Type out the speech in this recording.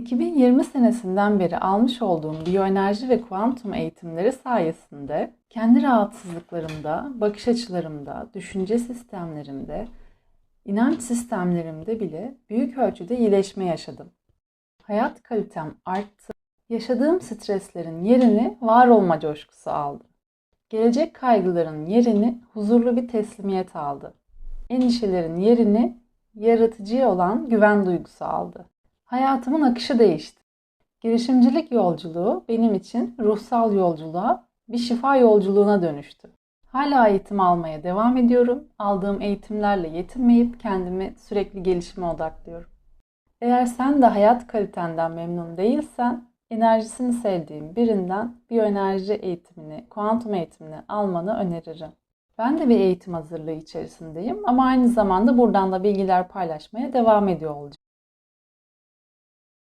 2020 senesinden beri almış olduğum biyoenerji ve kuantum eğitimleri sayesinde kendi rahatsızlıklarımda, bakış açılarımda, düşünce sistemlerimde, inanç sistemlerimde bile büyük ölçüde iyileşme yaşadım. Hayat kalitem arttı. Yaşadığım streslerin yerini var olma coşkusu aldı. Gelecek kaygıların yerini huzurlu bir teslimiyet aldı. Endişelerin yerini yaratıcıya olan güven duygusu aldı. Hayatımın akışı değişti. Girişimcilik yolculuğu benim için ruhsal yolculuğa, bir şifa yolculuğuna dönüştü. Hala eğitim almaya devam ediyorum. Aldığım eğitimlerle yetinmeyip kendimi sürekli gelişime odaklıyorum. Eğer sen de hayat kalitenden memnun değilsen, enerjisini sevdiğin birinden biyoenerji eğitimini, kuantum eğitimini almanı öneririm. Ben de bir eğitim hazırlığı içerisindeyim ama aynı zamanda buradan da bilgiler paylaşmaya devam ediyor olacağım.